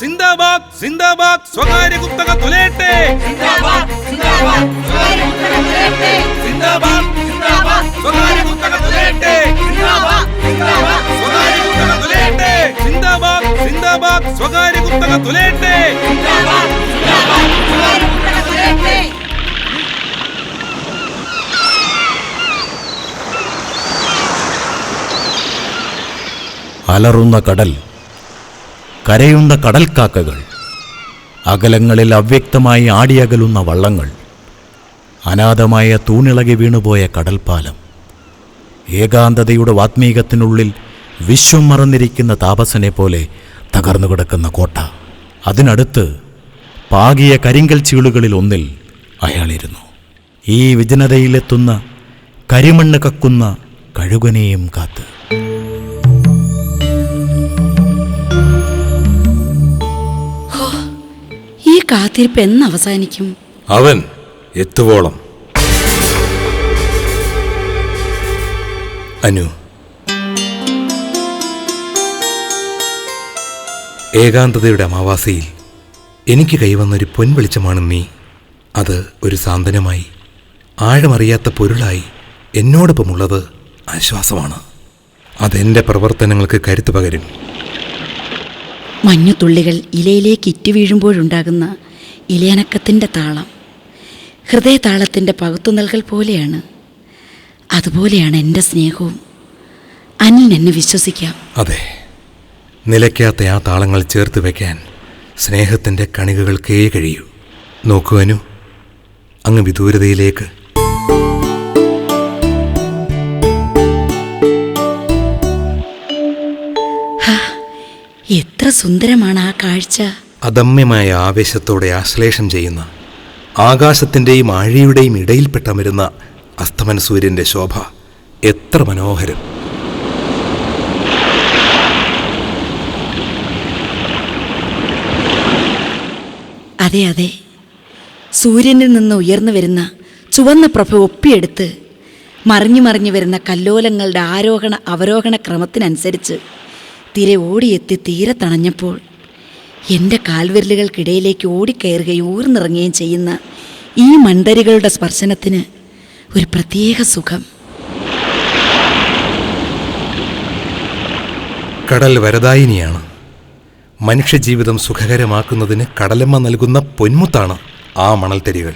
സിന്ദാബാദ് സിന്ദാബാദ് സ്വകാര്യ കുത്തക തുലയട്ടെ സിന്ദാബാദ് സിന്ദാബാദ് സ്വകാര്യ കുത്തക തുലയട്ടെ സിന്ദാബാദ് സിന്ദാബാദ് സ്വകാര്യ കുത്തക തുലയട്ടെ അലറുന്ന കടൽ കരയുന്ന കടൽക്കാക്കകൾ. അകലങ്ങളിൽ അവ്യക്തമായി ആടിയകലുന്ന വള്ളങ്ങൾ. അനാഥമായ തൂണിളകി വീണുപോയ കടൽപ്പാലം. ഏകാന്തതയുടെ വാത്മീകത്തിനുള്ളിൽ വിശ്വം മറന്നിരിക്കുന്ന താപസനെ പോലെ തകർന്നു കിടക്കുന്ന കോട്ട. അതിനടുത്ത് പാകിയ കരിങ്കൽ ചീളുകളിൽ ഒന്നിൽ അയാളിരുന്നു. ഈ വിജനതയിലെത്തുന്ന കരിമണ്ണ് കക്കുന്ന കഴുകനെയും കാത്ത്. ഈ കാത്തിരിപ്പ് എന്ന് അവസാനിക്കും അവൻ എത്തുവോളം. അനു. ഏകാന്തതയുടെ അമാവാസയിൽ എനിക്ക് കൈവന്നൊരു പൊൻവെളിച്ചമാണ് നീ. അത് ഒരു സാന്ത്വനമായി ആഴമറിയാത്ത പൊരുളായി എന്നോടൊപ്പമുള്ളത് ആശ്വാസമാണ്. അതെന്റെ പ്രവർത്തനങ്ങൾക്ക് കരുത്തു പകരും. മഞ്ഞുതുള്ളികൾ ഇലയിലേക്ക് ഇറ്റു വീഴുമ്പോഴുണ്ടാകുന്ന ഇലയനക്കത്തിന്റെ താളം. ഹൃദയതാളത്തിന്റെ പകുത്തു നൽകൽ പോലെയാണ്. അതുപോലെയാണ് എന്റെ സ്നേഹവും. അനിൽ എന്നെ വിശ്വസിക്കാം. അതെ. നിലയ്ക്കാത്ത ആ താളങ്ങൾ ചേർത്ത് വയ്ക്കാൻ സ്നേഹത്തിന്റെ കണികകൾക്കേ കഴിയൂ. നോക്കൂ അനു അങ്ങ് വിദൂരതയിലേക്ക് എത്ര സുന്ദരമാണ് ആ കാഴ്ച. അദമ്യമായ ആവേശത്തോടെ ആശ്ലേഷം ചെയ്യുന്ന ആകാശത്തിന്റെയും ആഴിയുടെയും ഇടയിൽപ്പെട്ടമരുന്ന അസ്തമന സൂര്യന്റെ ശോഭ എത്ര മനോഹരം. അതെ അതെ. സൂര്യനിൽ നിന്ന് ഉയർന്നു വരുന്ന ചുവന്ന പ്രഭ ഒപ്പിയെടുത്ത് മറിഞ്ഞു മറിഞ്ഞു വരുന്ന കല്ലോലങ്ങളുടെ ആരോഹണ അവരോഹണ ക്രമത്തിനനുസരിച്ച് തിരെ ഓടിയെത്തി തീരെ തണഞ്ഞപ്പോൾ എന്റെ കാൽവിരലുകൾക്കിടയിലേക്ക് ഓടിക്കയറുകയും ഊർന്നിറങ്ങുകയും ചെയ്യുന്ന ഈ മണ്ടരികളുടെ സ്പർശനത്തിന് ഒരു പ്രത്യേക സുഖം. കടൽ വരദായിനിയാണ്. മനുഷ്യജീവിതം സുഖകരമാക്കുന്നതിന് കടലമ്മ നൽകുന്ന പൊന്മുത്താണ് ആ മണൽത്തരികൾ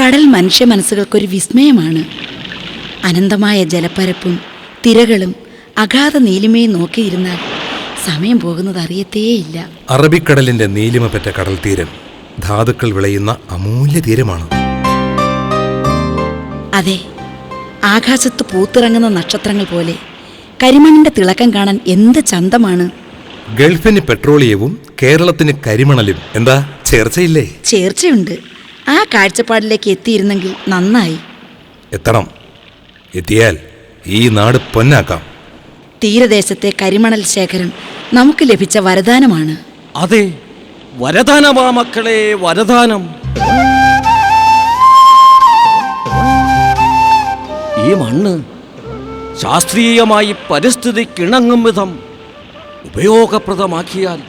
കടൽ മനുഷ്യ മനസ്സുകൾക്കൊരു വിസ്മയമാണ്. അനന്തമായ ജലപ്പരപ്പും തിരകളും അഗാധ നീലിമയും നോക്കിയിരുന്നാൽ സമയം പോകുന്നത് അറിയത്തേയില്ല അറബിക്കടലിന്റെ നീലിമ പെറ്റ കടൽ തീരം ധാതുക്കൾ വിളയുന്ന അമൂല്യ തീരമാണ്. അതെ ആകാശത്ത് പൂത്തിറങ്ങുന്ന നക്ഷത്രങ്ങൾ പോലെ കരിമണിന്റെ തിളക്കം കാണാൻ എന്ത് ചന്തമാണ്? ഗൾഫിന് പെട്രോളിയവും കേരളത്തിന് കരിമണലും എന്താ ചേർച്ചയില്ലേ? ചേർച്ചയുണ്ട്. ആ കാഴ്ചപ്പാടിലേക്ക് എത്തിയിരുന്നെങ്കിൽ നന്നായി. എത്തണം. എത്തിയാൽ ഈ നാട് പൊന്നാക്കാം. തീരദേശത്തെ കരിമണൽ ശേഖരം നമുക്ക് ലഭിച്ച വരദാനമാണ്. അതെ വരദാനമാ മക്കളെ വരദാനം. ഈ മണ്ണ് ശാസ്ത്രീയമായി പരിസ്ഥിതിക്കിണങ്ങും വിധം ഉപയോഗപ്രദമാക്കിയാൽ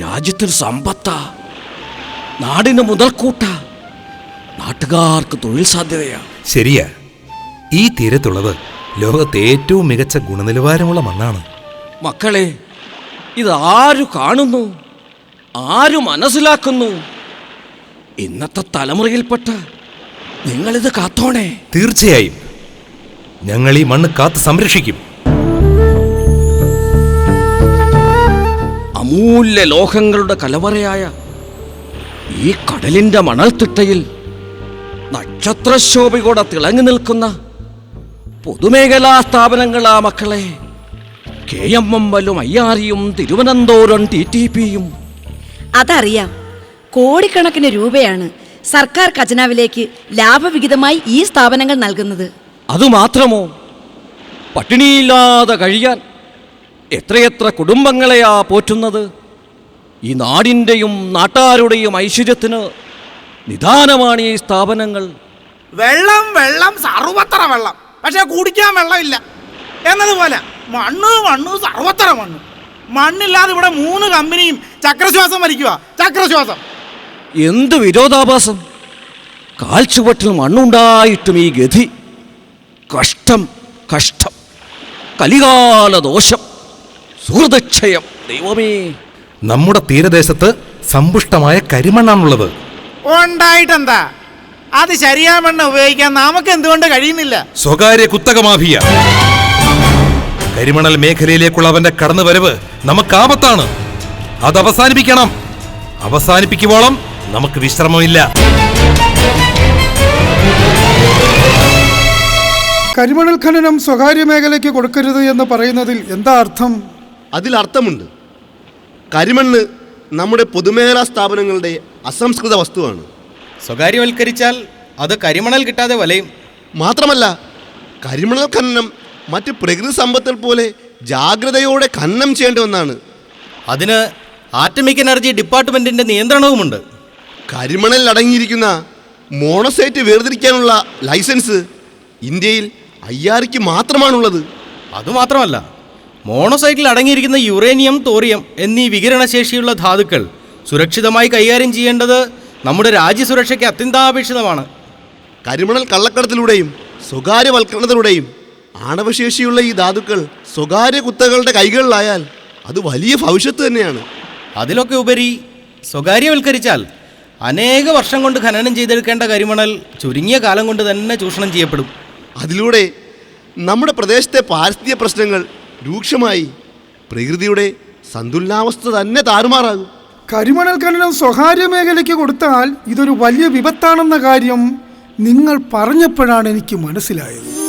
രാജ്യത്തിന് സമ്പത്ത നാടിന് മുതൽക്കൂട്ട നാട്ടുകാർക്ക് തൊഴിൽ സാധ്യതയാ. ശരിയാ. ഈ തീരത്തുള്ളത് ലോകത്തെ ഏറ്റവും മികച്ച ഗുണനിലവാരമുള്ള മണ്ണാണ്. മക്കളെ ഇത് ആരു കാണുന്നു? ആരു മനസ്സിലാക്കുന്നു? ഇന്നത്തെ തലമുറയിൽപ്പെട്ട നിങ്ങളിത് കാത്തോണേ. തീർച്ചയായും. ഞങ്ങൾ ഈ മണ്ണ് കാത്ത് സംരക്ഷിക്കും. അമൂല്യ ലോഹങ്ങളുടെ കലവറയായ ഈ കടലിന്റെ മണൽത്തിട്ടയിൽ നക്ഷത്രശോഭയോടെ തിളങ്ങി നിൽക്കുന്ന പൊതുമേഖലാ സ്ഥാപനങ്ങളാ മക്കളെ. കെ എം എം എല്ലും ഐ ആറിയും തിരുവനന്തപുരം ടി ടി പിയും. അതറിയാം. കോടിക്കണക്കിന് രൂപയാണ് സർക്കാർ ഖജനാവിലേക്ക് ലാഭവിഹിതമായി ഈ സ്ഥാപനങ്ങൾ നൽകുന്നത്. അതുമാത്രമോ? പട്ടിണിയില്ലാതെ കഴിയാൻ എത്രയെത്ര കുടുംബങ്ങളെയാ പോറ്റുന്നത്? ഈ നാടിന്റെയും നാട്ടാരുടെയും ഐശ്വര്യത്തിന് നിദാനമാണ് ഈ സ്ഥാപനങ്ങൾ. വെള്ളം വെള്ളം സർവത്ര വെള്ളം. പക്ഷെ കുടിക്കാൻ വെള്ളമില്ല. എന്നതുപോലെ മണ്ണ് മണ്ണ് സർവത്ര മണ്ണ്. മണ്ണില്ലാതെ ഇവിടെ മൂന്ന് കമ്പനിയും ചക്രശ്വാസം വലിക്കുക ചക്രശ്വാസം. എന്ത് വിരോധാഭാസം? കാൽച്ചുവട്ടിൽ മണ്ണുണ്ടായിട്ടും ഈ ഗതി. കഷ്ടം കഷ്ടം. കലികാല ദോഷം. സുഹൃദക്ഷയം ദൈവമേ. നമ്മുടെ തീരദേശത്ത് സമ്പുഷ്ടമായ കരിമണ്ണാണുള്ളത്. ഉണ്ടായിട്ടെന്താ? അത് ശരിയാ മണ്ണ് ഉപയോഗിക്കാൻ നമുക്ക് എന്തുകൊണ്ട് കഴിയുന്നില്ല? സ്വകാര്യ കുത്തക മാഫിയ. കരിമണൽ മേഖലയിലേക്കുള്ള അവന്റെ കടന്നുവരവ് നമുക്ക് ആപത്താണ് അത് അവസാനിപ്പിക്കണം. അവസാനിപ്പിക്കുവോളം നമുക്ക് വിശ്രമമില്ല. കരിമണൽ ഖനനം സ്വകാര്യ മേഖലയ്ക്ക് കൊടുക്കരുത് എന്ന് പറയുന്നതിൽ എന്താ അർത്ഥം? അതിൽ അർത്ഥമുണ്ട്. കരിമണ്ണ് നമ്മുടെ പൊതുമേഖലാ സ്ഥാപനങ്ങളുടെ അസംസ്കൃത വസ്തുവാണ്. സ്വകാര്യവൽക്കരിച്ചാൽ അത് കരിമണൽ കിട്ടാതെ വലയും. മാത്രമല്ല കരിമണൽ ഖനനം മറ്റ് പ്രകൃതി സമ്പത്തുകൾ പോലെ ജാഗ്രതയോടെ ഖനനം ചെയ്യേണ്ട ഒന്നാണ് അതിന് ആറ്റമിക് എനർജി ഡിപ്പാർട്ട്മെന്റിന്റെ നിയന്ത്രണവുമുണ്ട്. കരിമണൽ അടങ്ങിയിരിക്കുന്ന മോണോസൈറ്റ് വേർതിരിക്കാനുള്ള ലൈസൻസ് ഇന്ത്യയിൽ അയ്യാറിക്ക് മാത്രമാണുള്ളത്. അതുമാത്രമല്ല മോണോസൈറ്റിൽ അടങ്ങിയിരിക്കുന്ന യുറേനിയം തോറിയം എന്നീ വികിരണശേഷിയുള്ള ധാതുക്കൾ സുരക്ഷിതമായി കൈകാര്യം ചെയ്യേണ്ടത് നമ്മുടെ രാജ്യസുരക്ഷയ്ക്ക് അത്യന്താപേക്ഷിതമാണ്. കരിമണൽ കള്ളക്കടത്തിലൂടെയും സ്വകാര്യവൽക്കരണത്തിലൂടെയും ആണവശേഷിയുള്ള ഈ ധാതുക്കൾ സ്വകാര്യ കുത്തകളുടെ കൈകളിലായാൽ അത് വലിയ ഭവിഷ്യത്ത് തന്നെയാണ്. അതിലൊക്കെ ഉപരി സ്വകാര്യവൽക്കരിച്ചാൽ അനേക വർഷം കൊണ്ട് ഖനനം ചെയ്തെടുക്കേണ്ട കരിമണൽ ചുരുങ്ങിയ കാലം കൊണ്ട് തന്നെ ചൂഷണം ചെയ്യപ്പെടും. അതിലൂടെ നമ്മുടെ പ്രദേശത്തെ പാരിസ്ഥിതിക പ്രശ്നങ്ങൾ രൂക്ഷമായി പ്രകൃതിയുടെ സന്തുലനാവസ്ഥ തന്നെ താറുമാറാകും. കരിമണൽ ഖനനം സ്വകാര്യ മേഖലയ്ക്ക് കൊടുത്താൽ ഇതൊരു വലിയ വിപത്താണെന്ന കാര്യം നിങ്ങൾ പറഞ്ഞപ്പോഴാണ് എനിക്ക് മനസ്സിലായത്.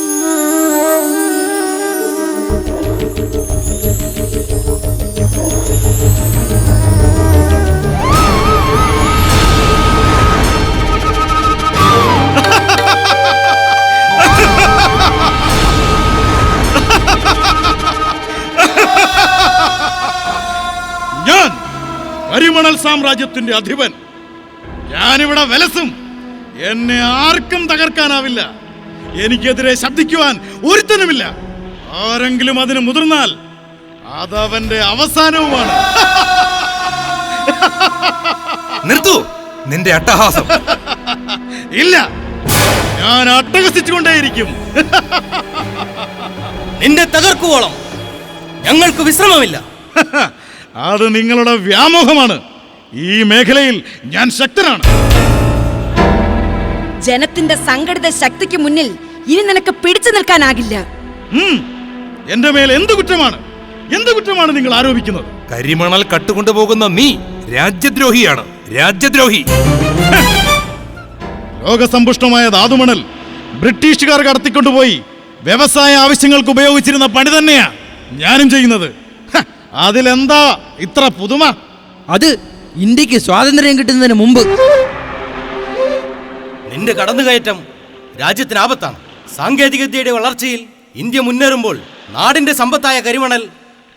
കരിമണൽ സാമ്രാജ്യത്തിന്റെ അധിപൻ. ഞാനിവിടെ വിലസും. എന്നെ ആർക്കും തകർക്കാനാവില്ല. എനിക്കെതിരെ ശബ്ദിക്കുവാൻ ഒരുത്തനുമില്ല. ആരെങ്കിലും അതിന് മുതിർന്നാൽ അതവന്റെ അവസാനവുമാണ്. നിർത്തു. നിന്റെ അട്ടഹാസം. ഇല്ല. ഞാൻ അട്ടഹസിച്ചുകൊണ്ടേയിരിക്കും. നിന്റെ തകർക്കുവോളം ഞങ്ങൾക്ക് വിശ്രമമില്ല. അത് നിങ്ങളുടെ വ്യാമോഹമാണ്. ഈ മേഖലയിൽ ഞാൻ ശക്തനാണ്. ജനത്തിന്റെ സംഘടിത ശക്തിക്ക് മുന്നിൽ ഇനി നിനക്ക് പിടിച്ചു നിൽക്കാനാകില്ല. എന്റെ മേൽ എന്ത് കുറ്റമാണ്? എന്ത് കുറ്റമാണ് നിങ്ങൾ ആരോപിക്കുന്നത്? കരിമണൽ കട്ടുകൊണ്ടുപോകുന്ന നീ രാജ്യദ്രോഹിയാണ്. രാജ്യദ്രോഹി. ലോകസമ്പുഷ്ടമായ ധാതുമണൽ ബ്രിട്ടീഷുകാർ കടത്തിക്കൊണ്ടുപോയി വ്യവസായ ആവശ്യങ്ങൾക്ക് ഉപയോഗിച്ചിരുന്ന പണി തന്നെയാ ഞാനും ചെയ്യുന്നത്. അതിലെന്താ ഇത്ര പുതുമ? അത് ഇന്ത്യയ്ക്ക് സ്വാതന്ത്ര്യം കിട്ടുന്നതിന് മുമ്പ്. നിന്റെ കടന്നുകയറ്റം രാജ്യത്തിന് ആപത്താണ്. സാങ്കേതികവിദ്യയുടെ വളർച്ചയിൽ ഇന്ത്യ മുന്നേറുമ്പോൾ നാടിന്റെ സമ്പത്തായ കരിമണൽ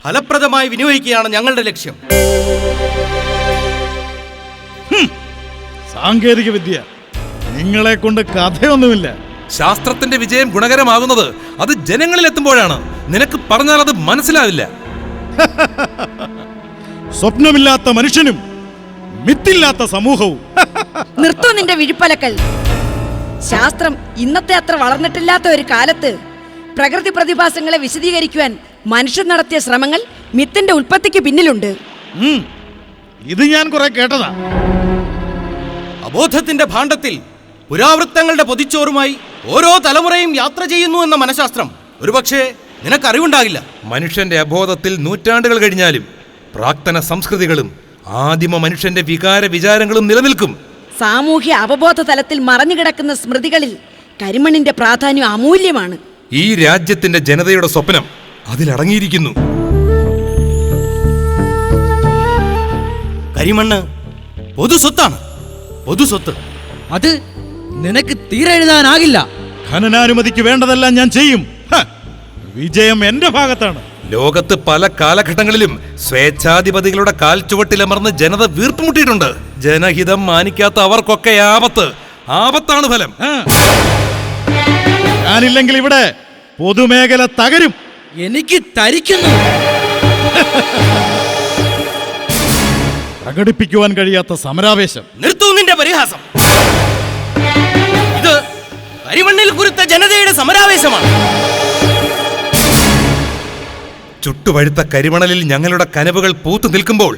ഫലപ്രദമായി വിനിയോഗിക്കുകയാണ് ഞങ്ങളുടെ ലക്ഷ്യം. സാങ്കേതിക വിദ്യ നിങ്ങളെ കൊണ്ട് കഥയൊന്നുമില്ല. ശാസ്ത്രത്തിന്റെ വിജയം ഗുണകരമാകുന്നത് അത് ജനങ്ങളിൽ എത്തുമ്പോഴാണ് നിനക്ക് പറഞ്ഞാൽ അത് മനസ്സിലാവില്ല. സ്വപ്നമില്ലാത്ത മനുഷ്യനും മിത്തില്ലാത്ത സമൂഹവും. നിർത്തു നിന്റെ വിഴിപ്പലക്കൽ. ശാസ്ത്രം ഇന്നത്തെ അത്ര വളർന്നിട്ടില്ലാത്ത ഒരു കാലത്ത് പ്രകൃതി പ്രതിഭാസങ്ങളെ വിശദീകരിക്കുവാൻ മനുഷ്യൻ നടത്തിയ ശ്രമങ്ങൾ മിത്തിന്റെ ഉൽപ്പത്തിക്ക് പിന്നിലുണ്ട്. ഇത് ഞാൻ കുറെ കേട്ടതാ. അബോധത്തിന്റെ ഭാണ്ഡത്തിൽ പുരാവൃത്തങ്ങളുടെ പൊതിച്ചോറുമായി ഓരോ തലമുറയും യാത്ര ചെയ്യുന്നു എന്ന മനഃശാസ്ത്രം. ഒരുപക്ഷെ നിനക്കറിവുണ്ടാകില്ല. മനുഷ്യന്റെ അബോധത്തിൽ നൂറ്റാണ്ടുകൾ കഴിഞ്ഞാലും പ്രാക്തന സംസ്കൃതികളും ആദിമ മനുഷ്യന്റെ വികാര വിചാരങ്ങളും നിലനിൽക്കും. സാമൂഹ്യ അവബോധ തലത്തിൽ മറഞ്ഞുകിടക്കുന്ന സ്മൃതികളിൽ കരിമണിന്റെ പ്രാധാന്യം അമൂല്യമാണ്. ഈ രാജ്യത്തിന്റെ ജനതയുടെ സ്വപ്നം അതിലടങ്ങിയിരിക്കുന്നു. കരിമണ്ണ് പൊതുസ്വത്താണ് പൊതുസ്വത്ത് അത് നിനക്ക് തീരെ എഴുതാനാകില്ല ഖനനാനുമതിക്ക് വേണ്ടതെല്ലാം ഞാൻ ചെയ്യും. വിജയം എന്റെ ഭാഗത്താണ്. ലോകത്ത് പല കാലഘട്ടങ്ങളിലും സ്വേച്ഛാധിപതികളുടെ കാൽ ചുവട്ടിലമർന്ന് ജനത വീർപ്പുമുട്ടിയിട്ടുണ്ട്. ജനഹിതം മാനിക്കാത്ത അവർക്കൊക്കെ ആപത്ത് ആപത്താണ് ഫലം. ഞാനില്ലെങ്കിൽ ഇവിടെ പൊതുമേഖല തകരും. എനിക്ക് തരിക്കുന്നു. പ്രകടിപ്പിക്കുവാൻ കഴിയാത്ത സമരാവേശം. നിർത്തൂ നിന്റെ പരിഹാസം. ഇത് കരിമണ്ണിൽ കുരുത്ത ജനതയുടെ സമരാവേശമാണ്. ചുട്ടുപഴുത്ത കരിമണലിൽ ഞങ്ങളുടെ കനവുകൾ പൂത്തു നിൽക്കുമ്പോൾ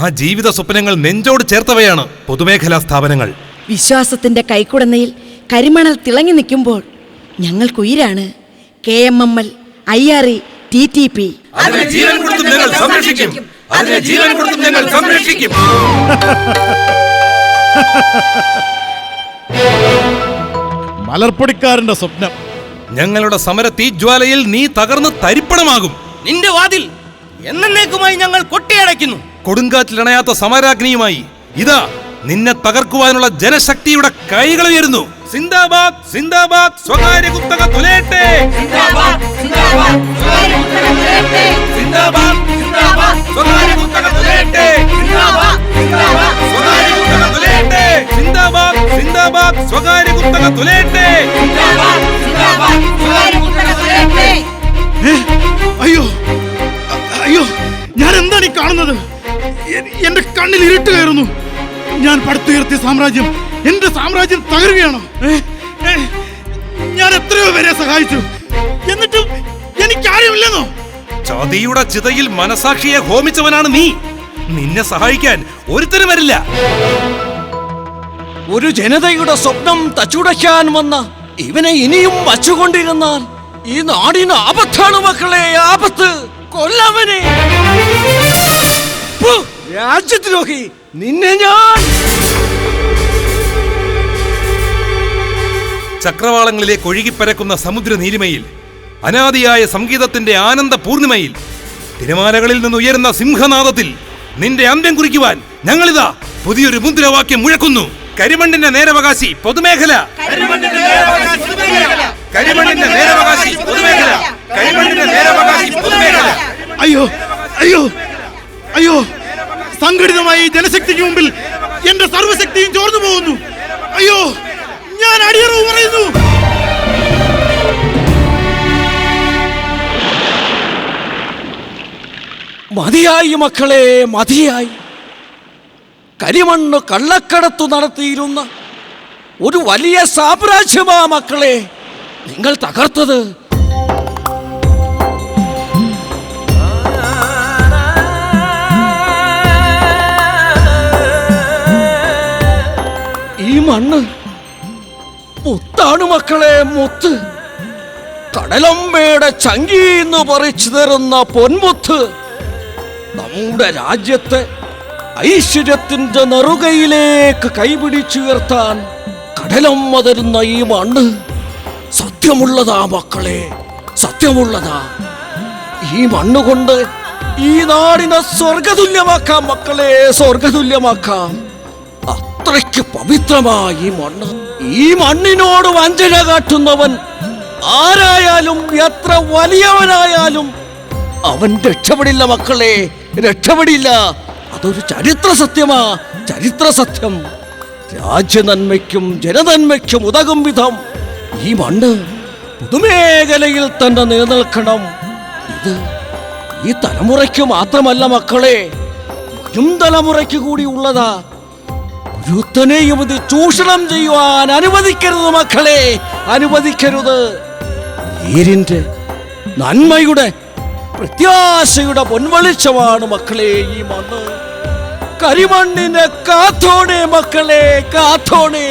ആ ജീവിത സ്വപ്നങ്ങൾ നെഞ്ചോട് ചേർത്തവയാണ് പൊതുമേഖലാ സ്ഥാപനങ്ങൾ. വിശ്വാസത്തിന്റെ കൈക്കുടന്നയിൽ കരിമണൽ തിളങ്ങി നിൽക്കുമ്പോൾ ഞങ്ങൾക്കുയിരാണ് K M M L I R E T T P. അതിനെ ജീവൻ കൊടുത്തും ഞങ്ങൾ സംരക്ഷിക്കും. അതിനെ ജീവൻ കൊടുത്തും ഞങ്ങൾ സംരക്ഷിക്കും. മലർപ്പൊടിക്കാരന്റെ സ്വപ്നം. ഞങ്ങളുടെ സമര തീജ്വാലയിൽ നീ തകർന്ന് തരിപ്പണമാകും. നിന്റെ വാതിൽ എന്നേക്കുമായി ഞങ്ങൾ കൊട്ടിയടയ്ക്കുന്നു. കൊടുങ്കാറ്റിലണയാത്ത സമരാഗ്നിയുമായി ഇതാ നിന്നെ തകർക്കുവാനുള്ള ജനശക്തിയുടെ കൈകൾ ഉയരുന്നു. സിന്ദാബാദ് സിന്ദാബാദ് സ്വകാര്യ കുത്തക തുലയട്ടെ സിന്ദാബാദ് സ്വകാര്യ കുത്തക തുലയട്ടെ സ്വകാര്യ കുത്തക തുലയട്ടെ സിന്ദാബാദ് സിന്ദാബാദ് സ്വകാര്യ കുത്തക തുലയട്ടെ സിന്ദാബാദ് അ- അയ്യോ ഞാൻ എന്താണ് ഈ കാണുന്നത്? എ- എന്റെ കണ്ണിൽ ഇരുട്ട് കയറുന്നു. ഞാൻ പടുത്തുയർത്തിയ സാമ്രാജ്യം എന്റെ സാമ്രാജ്യം തകരുകയാണോ? ഞാൻ എത്രയോ പേരെ സഹായിച്ചു. എന്നിട്ടും എനിക്ക് ആരുമില്ലെന്നോ ചതിയുടെ ചിതയിൽ മനസാക്ഷിയെ ഹോമിച്ചവനാണ് നീ. നിന്നെ സഹായിക്കാൻ ഒരുത്തരും വരില്ല. ഒരു ജനതയുടെ സ്വപ്നം തച്ചുടയ്ക്കാൻ വന്ന ഇവനെ ഇനിയും വച്ചുകൊണ്ടിരുന്നാൽ ഈ നാടിന് ആപത്താണ് മക്കളെ ആപത്ത്. കൊല്ലവനെ. രാജ്യദ്രോഹി നിന്നെ ഞാൻ. ചക്രവാളങ്ങളിലേക്ക് ഒഴുകിപ്പരക്കുന്ന സമുദ്ര നീലിമയിൽ അനാദിയായ സംഗീതത്തിന്റെ ആനന്ദ പൂർണിമയിൽ തിരമാലകളിൽ നിന്ന് ഉയരുന്ന സിംഹനാദത്തിൽ നിന്റെ അന്ത്യം കുറിക്കുവാൻ ഞങ്ങളിതാ പുതിയൊരു മുദ്രാവാക്യം മുഴക്കുന്നു. കരിമണ്ണിന്റെ നേരവകാശി പൊതുമേഖല. കരിമണ്ണിന്റെ നേരവകാശി പൊതുമേഖല. അയ്യോ അയ്യോ അയ്യോ. സംഘടിതമായി ജനശക്തിക്ക് മുമ്പിൽ എന്റെ സർവശക്തിയും ചോർന്നു പോകുന്നു. അയ്യോ ഞാൻ അടിയറവ് പറയുന്നു. മതിയായി മക്കളെ മതിയായി. കരിമണ്ണ് കള്ളക്കടത്തു നടത്തിയിരുന്ന ഒരു വലിയ സാമ്രാജ്യമാ മക്കളെ നിങ്ങൾ തകർത്തത് മണ്ണ്. മുത്താണ് മക്കളെ മുത്ത്. കടലമ്മയുടെ ചങ്കീന്ന് പറിച്ചു തരുന്ന പൊൻമുത്ത് നമ്മുടെ രാജ്യത്തെ ഐശ്വര്യത്തിന്റെ നെറുകയിലേക്ക് കൈപിടിച്ചുയർത്താൻ കടലമ്മ തരുന്ന ഈ മണ്ണ്. സത്യമുള്ളതാ മക്കളെ സത്യമുള്ളതാ. ഈ മണ്ണ് കൊണ്ട് ഈ നാടിനെ സ്വർഗതുല്യമാക്കാം മക്കളെ സ്വർഗതുല്യമാക്കാം. അത്രയ്ക്ക് പവിത്രമായ മണ്ണ്. ഈ മണ്ണിനോട് വഞ്ചന കാട്ടുന്നവൻ ആരായാലും എത്ര വലിയവനായാലും അവൻ രക്ഷപ്പെടില്ല മക്കളെ രക്ഷപ്പെടില്ല. അതൊരു ചരിത്ര സത്യമാ ചരിത്ര സത്യം. രാജ്യനന്മയ്ക്കും ജനനന്മയ്ക്കും ഉതകും വിധം ഈ മണ്ണ് പൊതുമേഖലയിൽ തന്നെ നിലനിൽക്കണം. ഇത് ഈ തലമുറയ്ക്ക് മാത്രമല്ല മക്കളെ വരും തലമുറയ്ക്ക് കൂടി ഉള്ളതാ ഒരുത്തനെയും ഇത് ചൂഷണം ചെയ്യുവാൻ അനുവദിക്കരുത് മക്കളെ അനുവദിക്കരുത്. നീരിന്റെ നന്മയുടെ പ്രത്യാശയുടെ പൊൻവെളിച്ചമാണ് മക്കളെ ഈ മണ്ണ്. കരിമണ്ണിനെ കാത്തോണേ മക്കളെ കാത്തോണേ